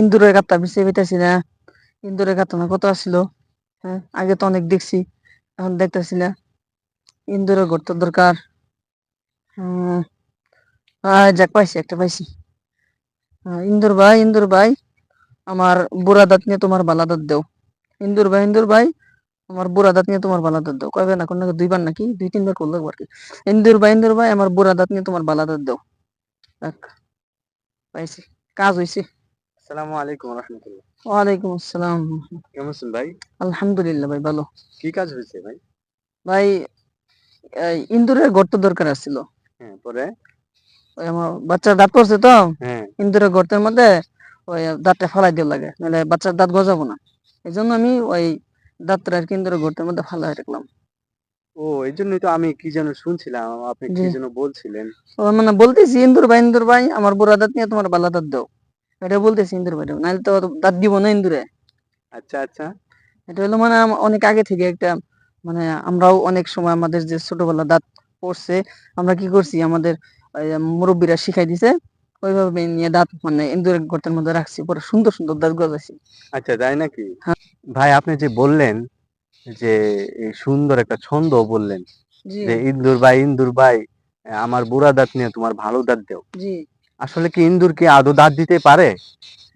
ইন্দুরের গাত্তা বিছে পেতেছি না। ইন্দুরের না, কত আসছিল হ্যাঁ আগে তো অনেক দেখছি, এখন দেখতেছি না। ইন্দুরের ঘর তো দরকার। যাক পাইছি, একটা পাইছি। ইন্দুর ভাই ইন্দুর ভাই, আমার বুড়া দাঁত নিয়ে তোমার বালা দাঁত দেও। ইন্দুর ভাই ইন্দুর ভাই, আমার বুড়া দাঁত নিয়ে তোমার বালা দাঁত দেও। কয়বার না কোনো দুইবার নাকি? দুই, তিনবার করল একবার কি? ইন্দুর ভাই ইন্দুর ভাই, আমার বুড়া দাঁত নিয়ে তোমার বালা দাঁত দেও। পাইছি। কাজ হইছে। আসসালামু আলাইকুম রহমতুল্লাহ। ওয়ালাইকুম আসসালাম। কেমন আছেন ভাই? আলহামদুলিল্লাহ ভাই ভালো। কি কাজ হয়েছে ভাই? ভাই ইন্দুরের গর্ত দরকার আছিল। হ্যাঁ পরে? ওই আমার বাচ্চার দাঁত পড়ছে তো? হ্যাঁ। ইন্দুরের গর্তের মধ্যে ওই দাঁতটা ফালাই দিয়ে লাগে নাহলে বাচ্চার দাঁত গজাবো না। এই জন্য আমি ওই দাঁতটা আর কি ইন্দুরের গর্তের মধ্যে ফালাই রাখলাম। ও এই জন্যই তো আমি কি যেন শুনছিলাম আপনি কি যেন বলছিলেন। ও মানে বলতেছি ইন্দুর ভাই ইন্দুর ভাই আমার বুড়া দাঁত নিয়ে তোমার বালা দাঁত দাও। এটা বলতেছি ইন্দুর ভাই নাহলে তো দাঁত দিব না ইন্দুরে। আচ্ছা আচ্ছা। এটা হলো মানে অনেক আগে থেকে একটা মানে আমরাও অনেক সময় আমাদের যে ছোটবেলা দাঁত পড়ছে আমরা কি করছি আমাদের মুরব্বীরা শিখাই দিছে ওইভাবে নিয়ে দাঁত মানে ইন্দুরের গর্তের মধ্যে রাখছি পরে সুন্দর সুন্দর দাঁত গজাইছি। আচ্ছা তাই নাকি? হ্যাঁ। ভাই আপনি যে বললেন যে সুন্দর একটা ছন্দ বললেন যে ইন্দুর ভাই ইন্দুর ভাই আমার বুড়া দাঁত নিয়ে তোমার ভালো দাঁত দেও। আসলে কি ইন্দুর কি আদৌ দাঁত দিতে পারে?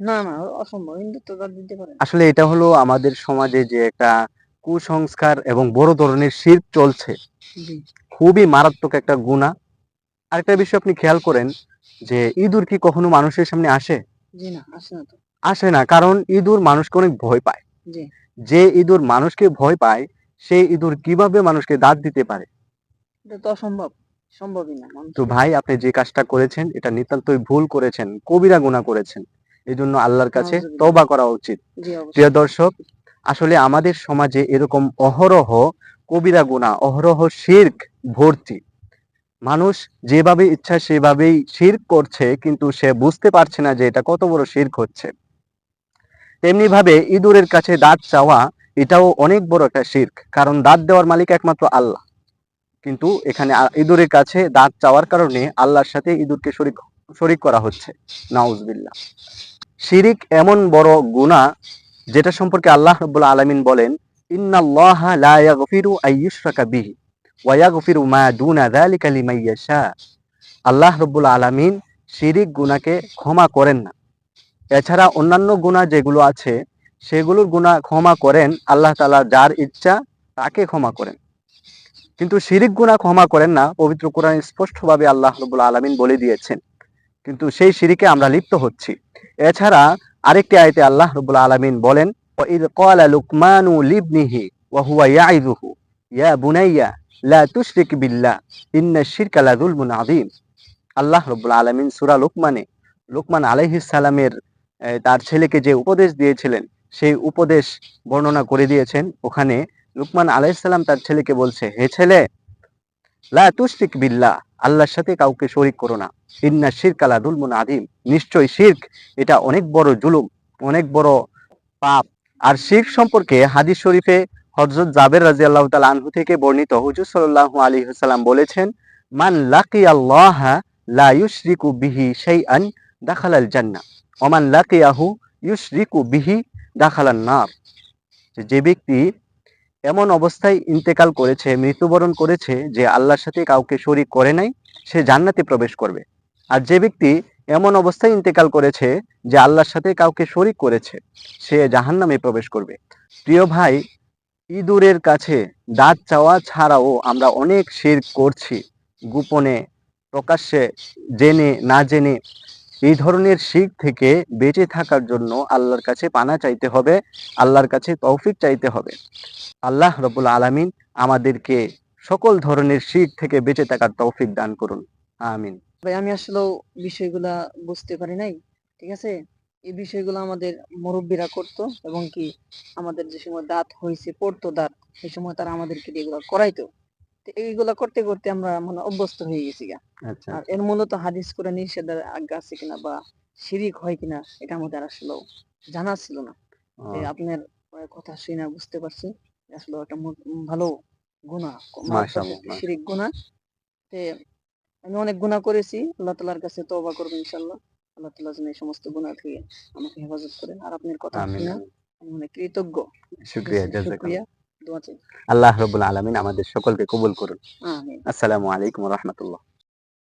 না না অসম্ভব ইন্দুর তো দাঁত দিতে পারে আসলে এটা হলো আমাদের সমাজে যে একটা কুসংস্কার এবং বড় ধরনের শির চলছে। খুবই মারাত্মক একটা গুণা। আরেকটা বিষয় আপনি খেয়াল করেন যে ইঁদুর কি কখনো মানুষের সামনে আসে? আসে না তো। আসে না কারণ ইঁদুর মানুষকে অনেক ভয় পায়। যে ইঁদুর মানুষকে ভয় পায় সেই ইঁদুর কীভাবে মানুষকে দাঁত দিতে পারে? এটা তো অসম্ভব সম্ভবই না তো ভাই আপনি যে কাজটা করেছেন এটা নিতান্তই ভুল করেছেন কবিরা গুণা করেছেন। এই জন্য আল্লাহর কাছে তবা করা উচিত। প্রিয় দর্শক আসলে আমাদের সমাজে এরকম অহরহ কবিরা গুণা অহরহ শির্ক ভর্তি। মানুষ যেভাবে ইচ্ছা সেভাবেই শির্ক করছে কিন্তু সে বুঝতে পারছে না যে এটা কত বড় শির্ক হচ্ছে। তেমনি ভাবে ইঁদুরের কাছে দাঁত চাওয়া এটাও অনেক বড় একটা শির্ক, কারণ দাঁত দেওয়ার মালিক একমাত্র আল্লাহ। কিন্তু এখানে ইঁদুরের কাছে দাঁত চাওয়ার কারণে আল্লাহর সাথে ইঁদুরকে শরিক শরিক করা হচ্ছে। নাউজবিল্লাহ। শিরিক এমন বড় গুনাহ যেটা সম্পর্কে আল্লাহ রাব্বুল আলামিন বলেন ওয়া আল্লাহ রাব্বুল আলামিন শিরিক গুনাহকে ক্ষমা করেন না। এছাড়া অন্যান্য গুণা যেগুলো আছে, সেগুলোর গুণা ক্ষমা করেন আল্লাহ তালা যার ইচ্ছা তাকে ক্ষমা করেন। কিন্তু শিরিক গুণা ক্ষমা করেন না, পবিত্র কোরআন স্পষ্টভাবে আল্লাহ রবুল আলমিন বলে দিয়েছেন। কিন্তু সেই শিরিকে আমরা লিপ্ত হচ্ছি। এছাড়া আরেকটি আয়তে আল্লাহ রবুল আলমিন বলেন আল্লাহ রবুল আলমিন সুরা লুকমানে, লুকমান আলহিসের তার ছেলেকে যে উপদেশ দিয়েছিলেন, সেই উপদেশ বর্ণনা করে দিয়েছেন। ওখানে লুকমান আলাইহিস সালাম তার ছেলেকে বলছে, হে ছেলে, লা তুশরিক বিল্লাহ, আল্লাহর সাথে কাউকে শরীক করো না। ইন্না শিরকা লাযুলমুন আযীম। নিশ্চয় শিরক, এটা অনেক বড় জুলুম, অনেক বড় পাপ। আর শিরক সম্পর্কে হাদিস শরীফে হজরত জাবের রাদিয়াল্লাহু তাআলা আনহু থেকে বর্ণিত হুজুর সাল্লাল্লাহু আলাইহি ওয়াসাল্লাম বলেছেন, মান লাকিয়াল্লাহ লা ইউশরিকু বিহি শাইআন দাখালাল জান্নাহ। ওয়া মান লাকিয়াহু ইউশরিকু বিহি দাখালান নার। যে ব্যক্তি এমন অবস্থায় ইন্তেকাল করেছে, মৃত্যুবরণ করেছে যে আল্লাহর সাথে কাউকে শরিক করে নাই, সে জান্নাতে প্রবেশ করবে। আর যে ব্যক্তি এমন অবস্থায় ইন্তেকাল করেছে যে আল্লাহর সাথে কাউকে শরিক করেছে, সে জাহান্নামে প্রবেশ করবে। প্রিয় ভাই, ইঁদুরের কাছে দাঁত চাওয়া ছাড়াও আমরা অনেক শির করছি। গোপনে, প্রকাশ্যে, জেনে, না জেনে এই ধরনের শিখ থেকে বেঁচে থাকার জন্য আল্লাহর কাছে পানা চাইতে হবে, আল্লাহর কাছে তৌফিক চাইতে হবে। আল্লাহ রবুল আলামিন আমাদেরকে সকল ধরনের শিখ থেকে বেঁচে থাকার তৌফিক দান করুন। আমিন। ভাই, আমি আসলে বিষয়গুলা বুঝতে পারি নাই, ঠিক আছে? এই বিষয়গুলো আমাদের মুরব্বীরা করতো এবং কি আমাদের যে সময় দাঁত হয়েছে, পড়তো দাঁত সেই সময় তারা আমাদেরকে এগুলো করাইতো। এইগুলা করতে করতে আমরা মানে অভ্যস্ত হয়ে গেছি গা। আর এর মূলত হাদিস করে নিষেধের আজ্ঞা আছে কিনা বা শিরিক হয় কিনা এটা আমাদের আসলে জানা ছিল না। যে আপনার কথা শুনে না বুঝতে পারছি আসলে একটা ভালো গুণা শিরিক গুণা তে আমি অনেক গুণা করেছি আল্লাহ তালার কাছে তবা করব ইনশাল্লাহ আল্লাহ তালা যেন এই সমস্ত গুণা থেকে আমাকে হেফাজত করেন। আর আপনার কথা শুনে আমি অনেক কৃতজ্ঞ। শুক্রিয়া। আল্লাহ রবুল আলমিন আমাদের সকলকে কবুল করুন। আসসালামু আলাইকুম রহমতুল্লাহ।